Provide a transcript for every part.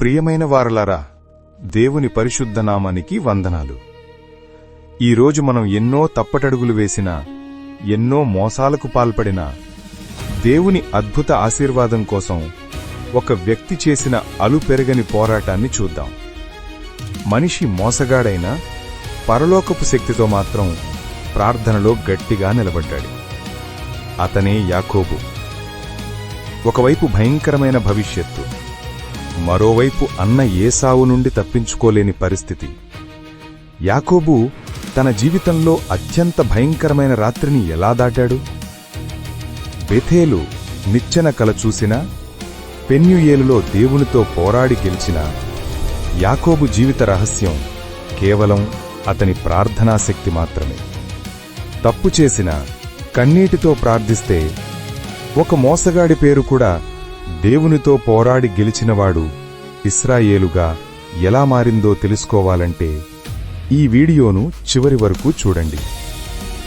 ప్రియమైన వారలారా దేవుని పరిశుద్ధ నామానికి వందనాలు. ఈరోజు మనం ఎన్నో తప్పటడుగులు వేసినా ఎన్నో మోసాలకు పాల్పడినా దేవుని అద్భుత ఆశీర్వాదం కోసం ఒక వ్యక్తి చేసిన అలుపెరగని పోరాటాన్ని చూద్దాం. మనిషి మోసగాడైనా పరలోకపు శక్తితో మాత్రం ప్రార్థనలో గట్టిగా నిలబడ్డాడు. అతనే యాకోబు. ఒకవైపు భయంకరమైన భవిష్యత్తు మరోవైపు అన్న ఏసావు నుండి తప్పించుకోలేని పరిస్థితి. యాకోబు తన జీవితంలో అత్యంత భయంకరమైన రాత్రిని ఎలా దాటాడు? బెథేలు నిచ్చెన కల చూసినా పెన్యుయేలులో దేవునితో పోరాడి గెలిచిన యాకోబు జీవిత రహస్యం కేవలం అతని ప్రార్థనాశక్తి మాత్రమే. తప్పు చేసిన కన్నీటితో ప్రార్థిస్తే ఒక మోసగాడి పేరు కూడా దేవునితో పోరాడి గెలిచినవాడు ఇస్రాయేలుగా ఎలా మారిందో తెలుసుకోవాలంటే ఈ వీడియోను చివరి వరకు చూడండి.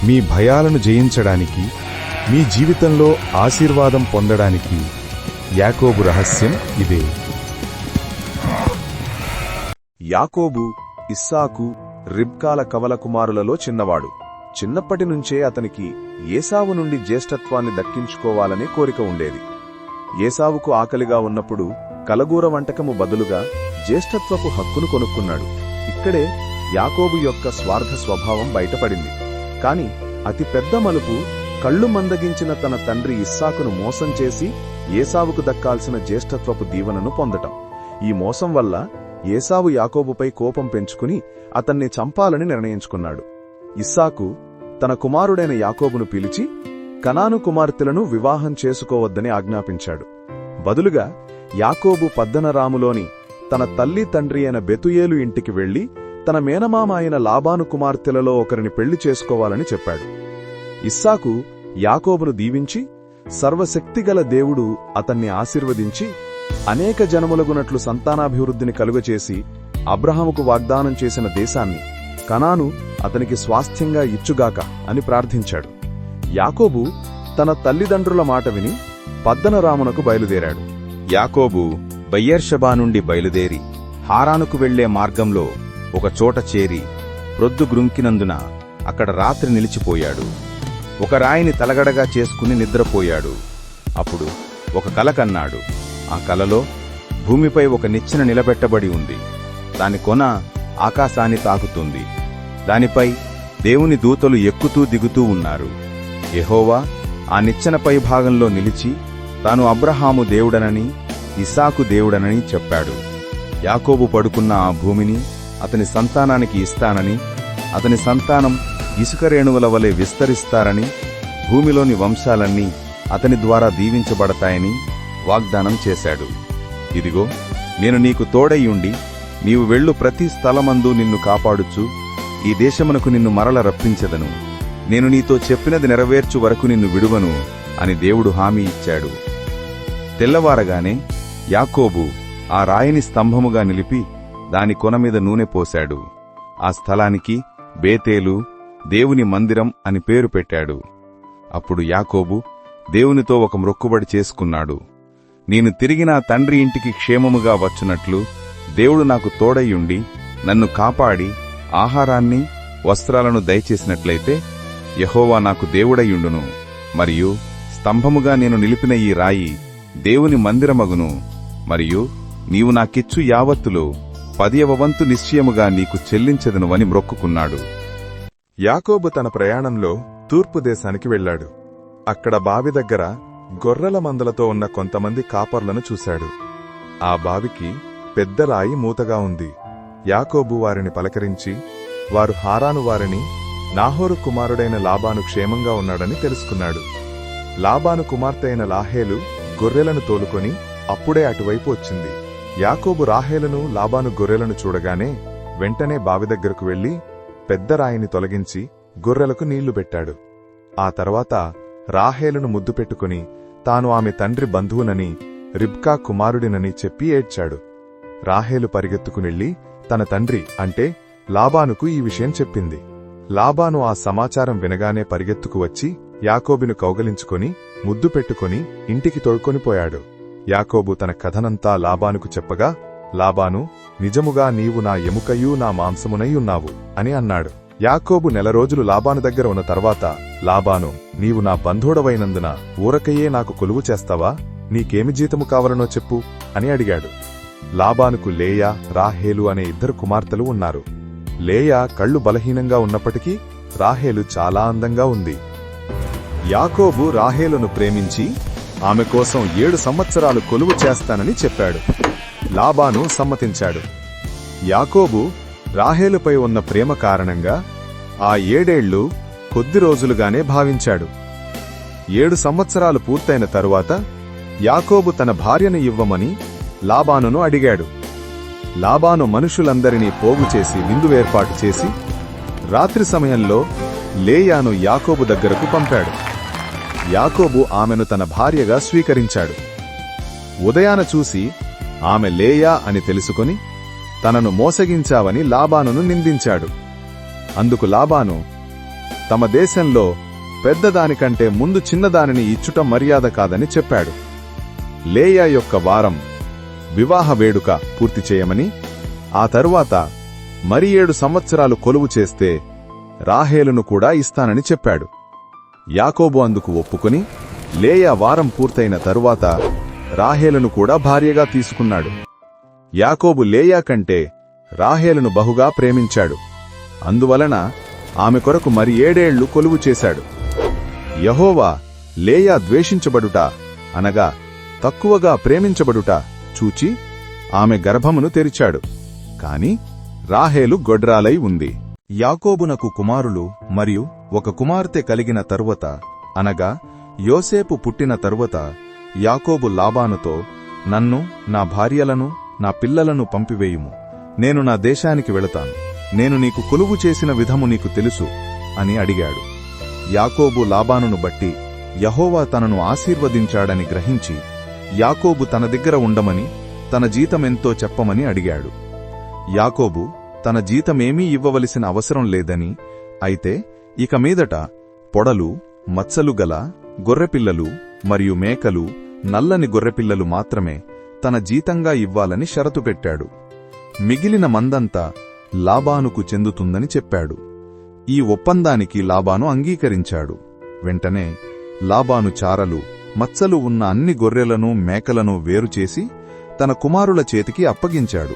మీ భయాలను జయించడానికి మీ జీవితంలో ఆశీర్వాదం పొందడానికి యాకోబు రహస్యం ఇదే. యాకోబు ఇస్సాకు రిబ్కాల కవల కుమారులలో చిన్నవాడు. చిన్నప్పటి నుంచే అతనికి ఏసావు నుండి జ్యేష్ఠత్వాన్ని దక్కించుకోవాలనే కోరిక ఉండేది. ఏసావుకు ఆకలిగా ఉన్నప్పుడు కలగూర వంటకము బదులుగా జ్యేష్ఠత్వపు హక్కును కొనుక్కున్నాడు. ఇక్కడే యాకోబు యొక్క స్వార్థ స్వభావం బయటపడింది. కాని అతి పెద్ద మలుపు కళ్ళు మందగించిన తన తండ్రి ఇస్సాకును మోసం చేసి ఏసావుకు దక్కాల్సిన జ్యేష్ఠత్వపు దీవెనను పొందటం. ఈ మోసం వల్ల ఏసావు యాకోబుపై కోపం పెంచుకుని అతన్ని చంపాలని నిర్ణయించుకున్నాడు. ఇస్సాకు తన కుమారుడైన యాకోబును పిలిచి కనాను కుమార్తెలను వివాహం చేసుకోవద్దని ఆజ్ఞాపించాడు. బదులుగా యాకోబు పద్దనరాములోని తన తల్లి తండ్రి అయిన బెతుయేలు ఇంటికి వెళ్ళి తన మేనమామ అయిన లాబాను కుమార్తెలలో ఒకరిని పెళ్ళి చేసుకోవాలని చెప్పాడు. ఇస్సాకు యాకోబును దీవించి సర్వశక్తిగల దేవుడు అతన్ని ఆశీర్వదించి అనేక జనములగునట్లు సంతానాభివృద్ధిని కలుగచేసి అబ్రహాముకు వాగ్దానం చేసిన దేశాన్ని కనాను అతనికి స్వాస్థ్యంగా ఇచ్చుగాక అని ప్రార్థించాడు. యాకోబు తన తల్లిదండ్రుల మాట విని పద్దనరామునకు బయలుదేరాడు. యాకోబు బయ్యర్షబా నుండి బయలుదేరి హారానుకు వెళ్ళే మార్గంలో ఒక చోట చేరి ప్రొద్దు గ్రుంకినందున అక్కడ రాత్రి నిలిచిపోయాడు. ఒక రాయిని తలగడగా చేసుకుని నిద్రపోయాడు. అప్పుడు ఒక కల కన్నాడు. ఆ కలలో భూమిపై ఒక నిచ్చెన నిలబెట్టబడి ఉంది. దాని కొన ఆకాశాన్ని తాకుతుంది. దానిపై దేవుని దూతలు ఎక్కుతూ దిగుతూ ఉన్నారు. యహోవా ఆ నిచ్చెనపై భాగంలో నిలిచి తాను అబ్రహాము దేవుడనని ఇసాకు దేవుడనని చెప్పాడు. యాకోబు పడుకున్న ఆ భూమిని అతని సంతానానికి ఇస్తానని అతని సంతానం ఇసుక రేణువుల వలె విస్తరిస్తారని భూమిలోని వంశాలన్నీ అతని ద్వారా దీవించబడతాయని వాగ్దానం చేశాడు. ఇదిగో నేను నీకు తోడయ్యుండి నీవు వెళ్ళు ప్రతి స్థలమందు నిన్ను కాపాడుచు ఈ దేశమునకు నిన్ను మరల రప్పించదను. నేను నీతో చెప్పినది నెరవేర్చు వరకు నిన్ను విడువను అని దేవుడు హామీ ఇచ్చాడు. తెల్లవారగానే యాకోబు ఆ రాయిని స్తంభముగా నిలిపి దాని కొన మీద నూనె పోశాడు. ఆ స్థలానికి బేతేలు దేవుని మందిరం అని పేరు పెట్టాడు. అప్పుడు యాకోబు దేవునితో ఒక మ్రొక్కుబడి చేసుకున్నాడు. నేను తిరిగి నా తండ్రి ఇంటికి క్షేమముగా వచ్చునట్లు దేవుడు నాకు తోడయ్యుండి నన్ను కాపాడి ఆహారాన్ని వస్త్రాలను దయచేసినట్లయితే యహోవా నాకు దేవుడయ్యుండును. మరియు స్తంభముగా నేను నిలిపిన ఈ రాయి దేవుని మందిరమగును. మరియు నీవు నాకిచ్చు యావత్తులో పదియవ వంతు నిశ్చయముగా నీకు చెల్లించదనువని మ్రొక్కుకున్నాడు. యాకోబు తన ప్రయాణంలో తూర్పు దేశానికి వెళ్ళాడు. అక్కడ బావి దగ్గర గొర్రెల మందలతో ఉన్న కొంతమంది కాపర్లను చూశాడు. ఆ బావికి పెద్ద రాయి మూతగా ఉంది. యాకోబు వారిని పలకరించి వారు హారాను వారిని నాహోరు కుమారుడైన లాబాను క్షేమంగా ఉన్నాడని తెలుసుకున్నాడు. లాబాను కుమార్తె అయిన లాహేలు గొర్రెలను తోలుకొని అప్పుడే అటువైపు వచ్చింది. యాకోబు రాహేలను లాబాను గొర్రెలను చూడగానే వెంటనే బావి దగ్గరకు వెళ్ళి పెద్ద రాయిని తొలగించి గొర్రెలకు నీళ్ళు పెట్టాడు. ఆ తర్వాత రాహేలును ముద్దు పెట్టుకుని తాను ఆమె తండ్రి బంధువునని రిబ్కా కుమారుడినని చెప్పి ఏడ్చాడు. రాహేలు పరిగెత్తుకునెళ్ళి తన తండ్రి అంటే లాబానుకు ఈ విషయం చెప్పింది. లాబాను ఆ సమాచారం వినగానే పరిగెత్తుకు వచ్చి యాకోబును కౌగలించుకొని ముద్దు పెట్టుకొని ఇంటికి తోడ్కొనిపోయాడు యాకోబు తన కథనంతా లాబానుకు చెప్పగా లాబాను నిజముగా నీవు నా ఎముకయు నా మాంసమునై ఉన్నావు అని అన్నాడు. యాకోబు నెల రోజులు లాబాను దగ్గర ఉన్న తర్వాత లాబాను నీవు నా బంధువుడవైనందున ఊరకయ్యే నాకు కొలువు చేస్తావా? నీకేమి జీతము కావాలనో చెప్పు అని అడిగాడు. లాబానుకు లేయా రాహేలు అనే ఇద్దరు కుమార్తెలు ఉన్నారు. లేయా కళ్ళు బలహీనంగా ఉన్నప్పటికీ రాహేలు చాలా అందంగా ఉంది. యాకోబు రాహేలును ప్రేమించి ఆమె కోసం ఏడు సంవత్సరాలు కొలువు చేస్తానని చెప్పాడు. లాబాను సమ్మతించాడు. యాకోబు రాహేలుపై ఉన్న ప్రేమ కారణంగా ఆ ఏడేళ్ళు కొద్ది రోజులుగానే భావించాడు. ఏడు సంవత్సరాలు పూర్తయిన తరువాత యాకోబు తన భార్యను ఇవ్వమని లాబానును అడిగాడు. లాబాను మనుషులందరినీ పోగు చేసి విందు ఏర్పాటు చేసి రాత్రి సమయంలో లేయాను యాకోబు దగ్గరకు పంపాడు. యాకోబు ఆమెను తన భార్యగా స్వీకరించాడు. ఉదయాన చూసి ఆమె లేయా అని తెలుసుకొని తనను మోసగించావని లాబానును నిందించాడు. అందుకు లాబాను తమ దేశంలో పెద్దదానికంటే ముందు చిన్నదానిని ఇచ్చుట మర్యాద కాదని చెప్పాడు. లేయా యొక్క వారం వివాహ వేడుక పూర్తి చేయమని ఆ తరువాత మరి ఏడు సంవత్సరాలు కొలువు చేస్తే రాహేలును కూడా ఇస్తానని చెప్పాడు. యాకోబు అందుకు ఒప్పుకుని లేయా వారం పూర్తయిన తరువాత రాహేలును కూడా భార్యగా తీసుకున్నాడు. యాకోబు లేయా కంటే రాహేలును బహుగా ప్రేమించాడు. అందువలన ఆమె కొరకు మరి ఏడేళ్ళు కొలువు చేశాడు. యహోవా లేయా ద్వేషించబడుట అనగా తక్కువగా ప్రేమించబడుట చూచి ఆమె గర్భమును తెరిచాడు. కాని రాహేలు గొడ్రాలై ఉంది. యాకోబునకు కుమారులు మరియు ఒక కుమార్తె కలిగిన తరువాత అనగా యోసేపు పుట్టిన తరువాత యాకోబు లాబానుతో నన్ను నా భార్యలను నా పిల్లలను పంపివేయుము. నేను నా దేశానికి వెళతాను. నేను నీకు కొలువు చేసిన విధము నీకు తెలుసు అని అడిగాడు. యాకోబు లాబానును బట్టి యహోవా తనను ఆశీర్వదించాడని గ్రహించి యాకోబు తన దగ్గర ఉండమని తన జీతమెంతో చెప్పమని అడిగాడు. యాకోబు తన జీతమేమీ ఇవ్వవలసిన అవసరం లేదని అయితే ఇక మీదట పొడలు మచ్చలు గల గొర్రెపిల్లలు మరియు మేకలు నల్లని గొర్రెపిల్లలు మాత్రమే తన జీతంగా ఇవ్వాలని షరతు పెట్టాడు. మిగిలిన మందంతా లాబానుకు చెందుతుందని చెప్పాడు. ఈ ఒప్పందానికి లాబాను అంగీకరించాడు. వెంటనే లాబాను చారలు మచ్చలు ఉన్న అన్ని గొర్రెలను మేకలను వేరుచేసి తన కుమారుల చేతికి అప్పగించాడు.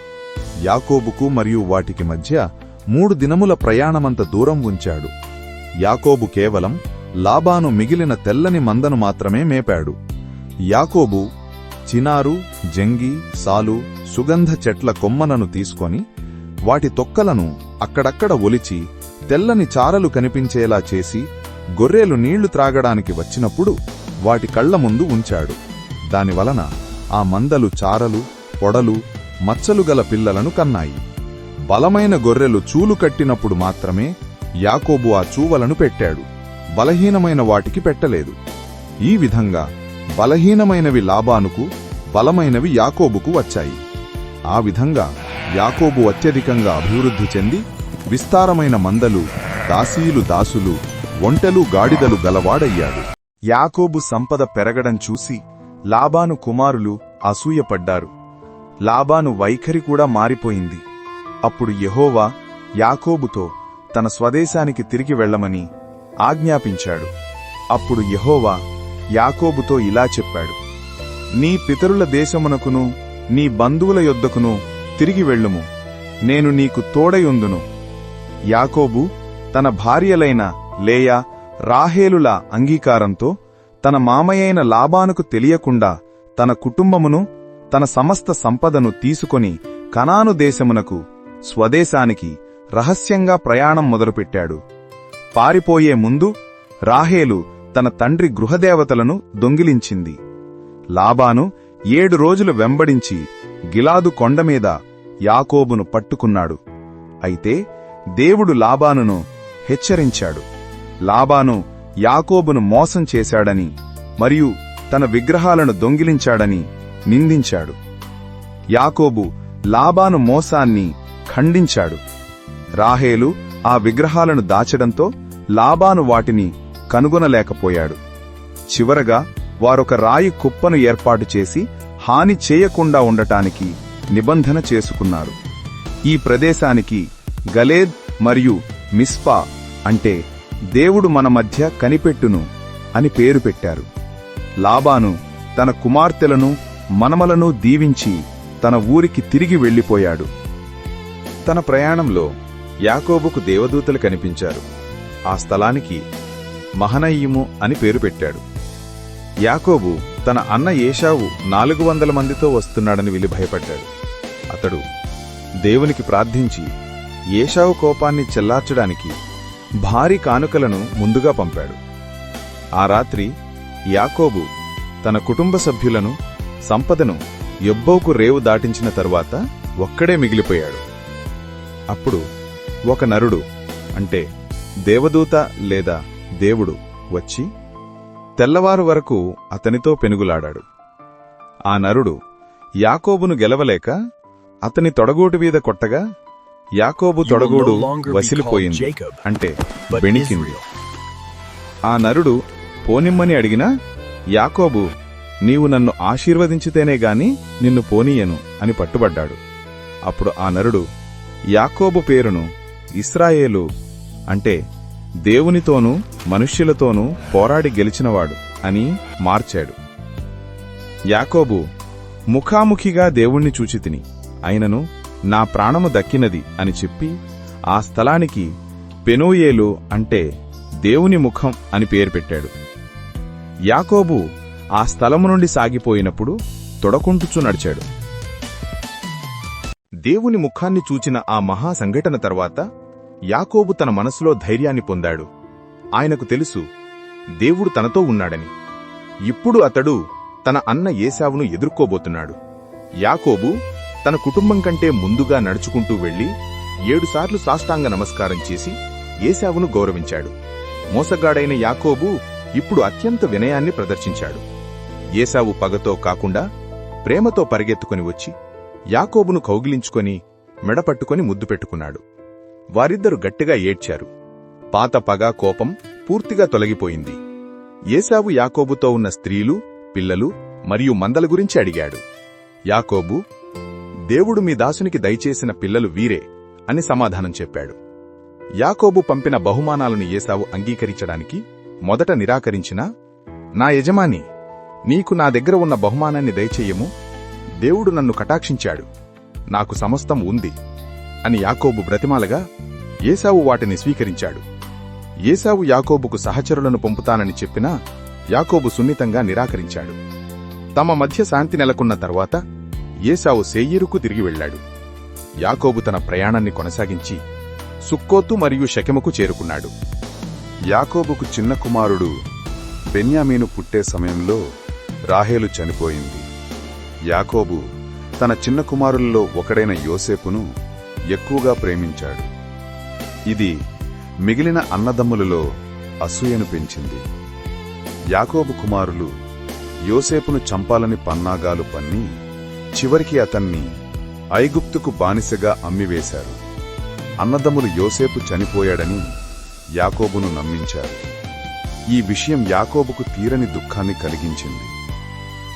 యాకోబుకు మరియు వాటికి మధ్య మూడు దినముల ప్రయాణమంత దూరం ఉంచాడు. యాకోబు కేవలం లాబాను మిగిలిన తెల్లని మందను మాత్రమే మేపాడు. యాకోబు చినారు జంగి సాలు సుగంధ చెట్ల కొమ్మలను తీసుకొని వాటి తొక్కలను అక్కడక్కడ ఒలిచి తెల్లని చారలు కనిపించేలా చేసి గొర్రెలు నీళ్ళు త్రాగడానికి వచ్చినప్పుడు వాటి కళ్ళ ముందు ఉంచాడు. దానివలన ఆ మందలు చారలు పొడలు మచ్చలు గల పిల్లలను కన్నాయి. బలమైన గొర్రెలు చూలు కట్టినప్పుడు మాత్రమే యాకోబు ఆ చూవలను పెట్టాడు. బలహీనమైన వాటికి పెట్టలేదు. ఈ విధంగా బలహీనమైనవి లాబానుకు బలమైనవి యాకోబుకు వచ్చాయి. ఆ విధంగా యాకోబు అత్యధికంగా అభివృద్ధి చెంది విస్తారమైన మందలు దాసీలు దాసులు ఒంటెలు గాడిదలు గలవాడయ్యాడు. యాకోబు సంపద పెరగడం చూసి లాబాను కుమారులు అసూయపడ్డారు. లాబాను వైఖరి కూడా మారిపోయింది. అప్పుడు యహోవా యాకోబుతో తన స్వదేశానికి తిరిగి వెళ్ళమని ఆజ్ఞాపించాడు. అప్పుడు యహోవా యాకోబుతో ఇలా చెప్పాడు. నీ పితరుల దేశమునకును నీ బంధువుల యొద్దకును తిరిగి వెళ్ళుము. నేను నీకు తోడయుందును యాకోబు తన భార్యలైన లేయా రాహేలుల అంగీకారంతో తన మామయ్యైన లాబానుకు తెలియకుండా తన కుటుంబమును తన సమస్త సంపదను తీసుకొని కనాను దేశమునకు స్వదేశానికి రహస్యంగా ప్రయాణం మొదలుపెట్టాడు. పారిపోయే ముందు రాహేలు తన తండ్రి గృహదేవతలను దొంగిలించింది. లాబాను ఏడు రోజులు వెంబడించి గిలాదు కొండమీద యాకోబును పట్టుకున్నాడు. అయితే దేవుడు లాబానును హెచ్చరించాడు. లాబాను యాకోబును మోసం చేశాడని మరియు తన విగ్రహాలను దొంగిలించాడని నిందించాడు. యాకోబు లాబాను మోసాన్ని ఖండించాడు. రాహేలు ఆ విగ్రహాలను దాచడంతో లాబాను వాటిని కనుగొనలేకపోయాడు. చివరగా వారొక రాయి కుప్పను ఏర్పాటు చేసి హాని చేయకుండా ఉండటానికి నిబంధన చేసుకున్నారు. ఈ ప్రదేశానికి గలేద్ మరియు మిస్పా అంటే దేవుడు మన మధ్య కనిపెట్టును అని పేరు పెట్టారు. లాబాను తన కుమార్తెలను మనమలను దీవించి తన ఊరికి తిరిగి వెళ్ళిపోయాడు. తన ప్రయాణంలో యాకోబుకు దేవదూతలు కనిపించారు. ఆ స్థలానికి మహనయ్యము అని పేరు పెట్టాడు. యాకోబు తన అన్న ఏషావు నాలుగు వందల మందితో వస్తున్నాడని విలి భయపడ్డాడు. అతడు దేవునికి ప్రార్థించి ఏషావు కోపాన్ని చెల్లార్చడానికి భారీ కానుకలను ముందుగా పంపాడు. ఆ రాత్రి యాకోబు తన కుటుంబ సభ్యులను సంపదను ఎబ్బోకు రేవు దాటించిన తరువాత ఒక్కడే మిగిలిపోయాడు. అప్పుడు ఒక నరుడు అంటే దేవదూత లేదా దేవుడు వచ్చి తెల్లవారు వరకు అతనితో పెనుగులాడాడు. ఆ నరుడు యాకోబును గెలవలేక అతని తొడగోటు మీద కొట్టగా యాకోబు తొడగూడు వసిలిపోయింది. అంటే బెణికింది. ఆ నరుడు పోనిమ్మని అడిగినా యాకోబు నీవు నన్ను ఆశీర్వదించితేనే గాని నిన్ను పోనీయను అని పట్టుబడ్డాడు. అప్పుడు ఆ నరుడు యాకోబు పేరును ఇస్రాయేలు అంటే దేవునితోనూ మనుష్యులతోనూ పోరాడి గెలిచినవాడు అని మార్చాడు. యాకోబు ముఖాముఖిగా దేవుణ్ణి చూచితిని. అయినను నా ప్రాణము దక్కినది అని చెప్పి ఆ స్థలానికి పెనోయేలు అంటే దేవుని ముఖం అని పేరు పెట్టాడు. యాకోబు ఆ స్థలము నుండి సాగిపోయినప్పుడు తొడకుంటుచు నడిచాడు. దేవుని ముఖాన్ని చూచిన ఆ మహా సంఘటన తర్వాత యాకోబు తన మనసులో ధైర్యాన్ని పొందాడు. ఆయనకు తెలుసు దేవుడు తనతో ఉన్నాడని. ఇప్పుడు అతడు తన అన్న ఏశావును ఎదుర్కోబోతున్నాడు. యాకోబు తన కుటుంబం కంటే ముందుగా నడుచుకుంటూ వెళ్ళి ఏడుసార్లు సాష్టాంగ నమస్కారం చేసి ఏశావును గౌరవించాడు. మోసగాడైన యాకోబు ఇప్పుడు అత్యంత వినయాన్ని ప్రదర్శించాడు. ఏశావు పగతో కాకుండా ప్రేమతో పరిగెత్తుకొని వచ్చి యాకోబును కౌగిలించుకొని మెడపట్టుకొని ముద్దు పెట్టుకున్నాడు. వారిద్దరు గట్టిగా ఏడ్చారు. పాత పగ కోపం పూర్తిగా తొలగిపోయింది. ఏశావు యాకోబుతో ఉన్న స్త్రీలు పిల్లలు మరియు మందల గురించి అడిగాడు. యాకోబు దేవుడు మీ దాసునికి దయచేసిన పిల్లలు వీరే అని సమాధానం చెప్పాడు. యాకోబు పంపిన బహుమానాలను ఏసావు అంగీకరించడానికి మొదట నిరాకరించినా నా యజమాని నీకు నా దగ్గర ఉన్న బహుమానాన్ని దయచేయము దేవుడు నన్ను కటాక్షించాడు నాకు సమస్తం ఉంది అని యాకోబు బ్రతిమాలగా ఏసావు వాటిని స్వీకరించాడు. ఏసావు యాకోబుకు సహచరులను పంపుతానని చెప్పినా యాకోబు సున్నితంగా నిరాకరించాడు. తమ మధ్య శాంతి నెలకొన్న తర్వాత ఏసావు సేయీరుకు తిరిగి వెళ్ళాడు. యాకోబు తన ప్రయాణాన్ని కొనసాగించి సుక్కోతు మరియు షకెముకు చేరుకున్నాడు. యాకోబుకు చిన్న కుమారుడు బెన్యామీను పుట్టే సమయంలో రాహేలు చనిపోయింది. యాకోబు తన చిన్న కుమారుల్లో ఒకడైన యోసేపును ఎక్కువగా ప్రేమించాడు. ఇది మిగిలిన అన్నదమ్ములలో అసూయను పెంచింది. యాకోబు కుమారులు యోసేపును చంపాలని పన్నాగాలు పన్ని చివరికి అతన్ని ఐగుప్తుకు బానిసగా అమ్మివేశారు. అన్నదమ్ములు యోసేపు చనిపోయాడని యాకోబును నమ్మించారు. ఈ విషయం యాకోబుకు తీరని దుఃఖాన్ని కలిగించింది.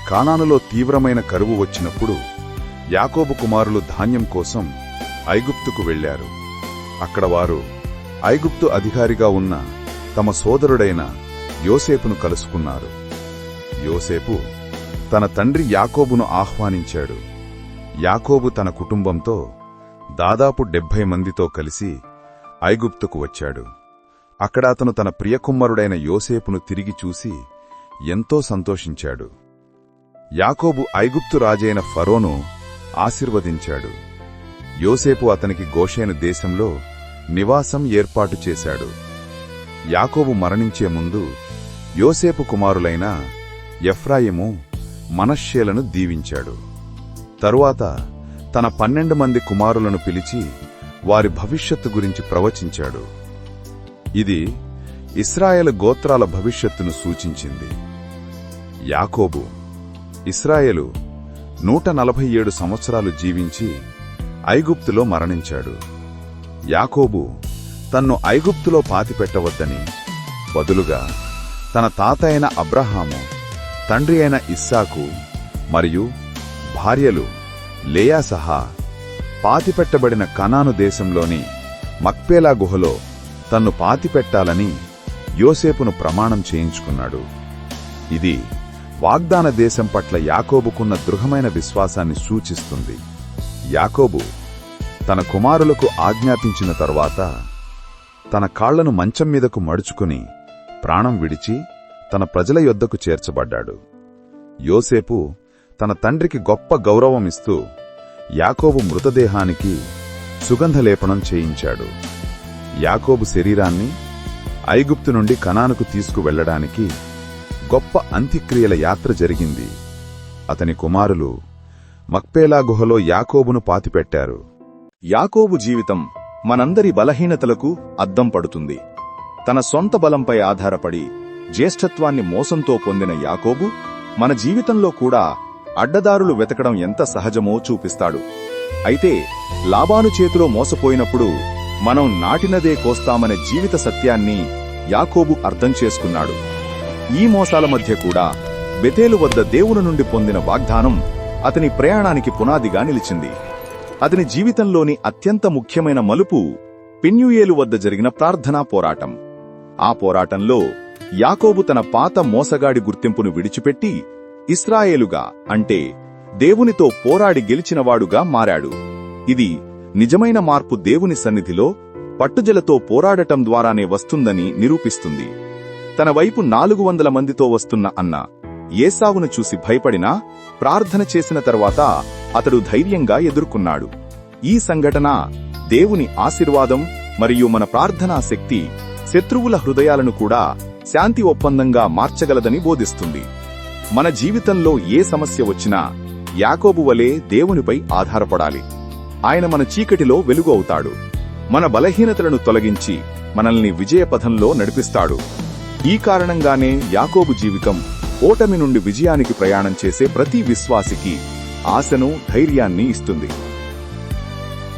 కానానులో తీవ్రమైన కరువు వచ్చినప్పుడు యాకోబు కుమారులు ధాన్యం కోసం ఐగుప్తుకు వెళ్ళారు అక్కడ వారు ఐగుప్తు అధికారిగా ఉన్న తమ సోదరుడైన యోసేపును కలుసుకున్నారు. యోసేపు తన తండ్రి యాకోబును ఆహ్వానించాడు. యాకోబు తన కుటుంబంతో దాదాపు డెబ్భై మందితో కలిసి ఐగుప్తుకు వచ్చాడు. అక్కడ అతను తన ప్రియకుమ్మరుడైన యోసేపును తిరిగి చూసి ఎంతో సంతోషించాడు. యాకోబు ఐగుప్తు రాజైన ఫరోను ఆశీర్వదించాడు. యోసేపు అతనికి గోషేను దేశంలో నివాసం ఏర్పాటు చేశాడు. యాకోబు మరణించే ముందు యోసేపు కుమారులైన ఎఫ్రాయిము మనశ్శేలను దీవించాడు. తరువాత తన పన్నెండు మంది కుమారులను పిలిచి వారి భవిష్యత్తు గురించి ప్రవచించాడు. ఇది ఇస్రాయేల్ గోత్రాల భవిష్యత్తును సూచించింది. యాకోబు ఇస్రాయేలు నూట నలభై ఏడు సంవత్సరాలు జీవించి ఐగుప్తులో మరణించాడు. యాకోబు తన్ను ఐగుప్తులో పాతిపెట్టవద్దని బదులుగా తన తాత అయిన అబ్రహాము తండ్రి అయిన ఇస్సాకు మరియు భార్యలు లేయా సహా పాతిపెట్టబడిన కనాను దేశంలోని మక్పేలా గుహలో తన్ను పాతిపెట్టాలని యోసేపును ప్రమాణం చేయించుకున్నాడు. ఇది వాగ్దాన దేశం పట్ల యాకోబుకున్న దృఢమైన విశ్వాసాన్ని సూచిస్తుంది. యాకోబు తన కుమారులకు ఆజ్ఞాపించిన తరువాత తన కాళ్ళను మంచం మీదకు మడుచుకుని ప్రాణం విడిచి తన ప్రజల యొద్దకు చేర్చబడ్డాడు. యోసేపు తన తండ్రికి గొప్ప గౌరవమిస్తూ యాకోబు మృతదేహానికి సుగంధలేపనం చేయించాడు. యాకోబు శరీరాన్ని ఐగుప్తు నుండి కనానుకు తీసుకువెళ్ళడానికి గొప్ప అంత్యక్రియల యాత్ర జరిగింది. అతని కుమారులు మక్పేలా గుహలో యాకోబును పాతిపెట్టారు. యాకోబు జీవితం మనందరి బలహీనతలకు అద్దం పడుతుంది. తన సొంత బలంపై ఆధారపడి జ్యేష్ఠత్వాన్ని మోసంతో పొందిన యాకోబు మన జీవితంలో కూడా అడ్డదారులు వెతకడం ఎంత సహజమో చూపిస్తాడు. అయితే లాభాను చేతిలో మోసపోయినప్పుడు మనం నాటినదే కోస్తామనే జీవిత సత్యాన్ని యాకోబు అర్థం చేసుకున్నాడు. ఈ మోసాల మధ్య కూడా బెతేలు వద్ద దేవుని నుండి పొందిన వాగ్దానం అతని ప్రయాణానికి పునాదిగా నిలిచింది. అతని జీవితంలోని అత్యంత ముఖ్యమైన మలుపు పెన్యుయేలు వద్ద జరిగిన ప్రార్థనా పోరాటం. ఆ పోరాటంలో యాకోబు తన పాత మోసగాడి గుర్తింపును విడిచిపెట్టి ఇస్రాయేలుగా అంటే దేవునితో పోరాడి గెలిచినవాడుగా మారాడు. ఇది నిజమైన మార్పు దేవుని సన్నిధిలో పట్టుజలతో పోరాడటం ద్వారానే వస్తుందని నిరూపిస్తుంది. తన వైపు నాలుగు వందల మందితో వస్తున్న అన్న ఏసావును చూసి భయపడినా ప్రార్థన చేసిన తర్వాత అతడు ధైర్యంగా ఎదుర్కొన్నాడు. ఈ సంఘటన దేవుని ఆశీర్వాదం మరియు మన ప్రార్థనా శక్తి శత్రువుల హృదయాలను కూడా శాంతి ఒప్పందంగా మార్చగలదని బోధిస్తుంది. మన జీవితంలో ఏ సమస్య వచ్చినా యాకోబు వలె దేవునిపై ఆధారపడాలి. ఆయన మన చీకటిలో వెలుగు అవుతాడు. మన బలహీనతలను తొలగించి మనల్ని విజయపథంలో నడిపిస్తాడు. ఈ కారణంగానే యాకోబు జీవితం ఓటమి నుండి విజయానికి ప్రయాణం చేసే ప్రతి విశ్వాసికి ఆశను ధైర్యాన్ని ఇస్తుంది.